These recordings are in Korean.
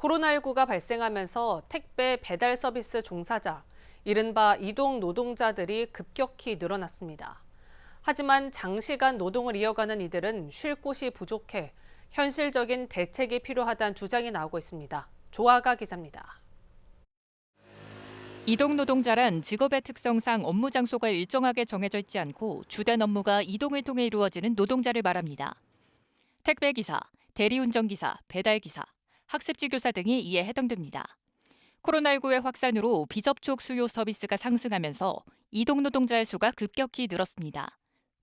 코로나19가 발생하면서 택배 배달 서비스 종사자, 이른바 이동 노동자들이 급격히 늘어났습니다. 하지만 장시간 노동을 이어가는 이들은 쉴 곳이 부족해 현실적인 대책이 필요하다는 주장이 나오고 있습니다. 조아가 기자입니다. 이동 노동자란 직업의 특성상 업무 장소가 일정하게 정해져 있지 않고 주된 업무가 이동을 통해 이루어지는 노동자를 말합니다. 택배 기사, 대리운전 기사, 배달 기사, 학습지 교사 등이 이에 해당됩니다. 코로나19의 확산으로 비접촉 수요 서비스가 상승하면서 이동 노동자의 수가 급격히 늘었습니다.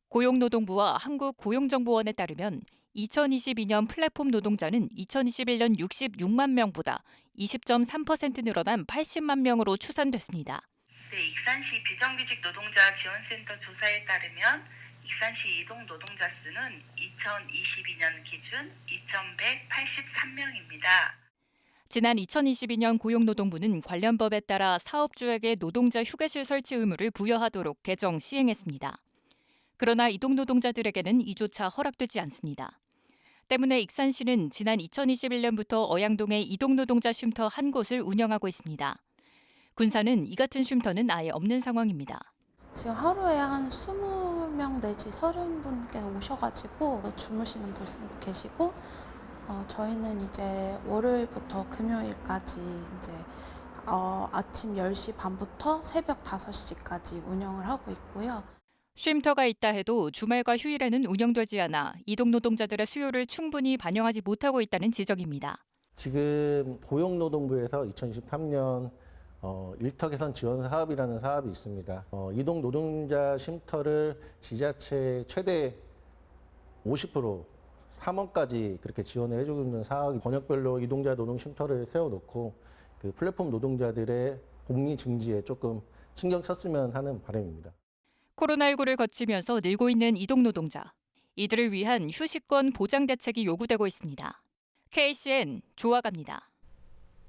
고용노동부와 한국고용정보원에 따르면 2022년 플랫폼 노동자는 2021년 66만 명보다 20.3% 늘어난 80만 명으로 추산됐습니다. 네, 익산시 비정규직 노동자 지원센터 조사에 따르면 익산시 이동 노동자 수는 2022년 기준 2,183명입니다. 지난 2022년 고용노동부는 관련 법에 따라 사업주에게 노동자 휴게실 설치 의무를 부여하도록 개정 시행했습니다. 그러나 이동 노동자들에게는 이조차 허락되지 않습니다. 때문에 익산시는 지난 2021년부터 어양동에 이동 노동자 쉼터 한 곳을 운영하고 있습니다. 군사는 이 같은 쉼터는 아예 없는 상황입니다. 지금 하루에 한 20 명 내지 30분께 오셔가지고 주무시는 분 계시고 어, 저희는 이제 월요일부터 금요일까지 이제 어, 아침 10시 반부터 새벽 5시까지 운영을 하고 있고요. 쉼터가 있다 해도 주말과 휴일에는 운영되지 않아 이동 노동자들의 수요를 충분히 반영하지 못하고 있다는 지적입니다. 지금 고용노동부에서 2023년 어, 일터 개선 지원 사업이라는 사업이 있습니다. 어, 이동 노동자 쉼터를 지자체 최대 50% 3원까지 그렇게 지원을 해주는 사업이 번역별로 이동자 노동 쉼터를 세워놓고 그 플랫폼 노동자들의 복리 증지에 조금 신경 썼으면 하는 바람입니다. 코로나19를 거치면서 늘고 있는 이동 노동자. 이들을 위한 휴식권 보장 대책이 요구되고 있습니다. KCN 조아갑니다.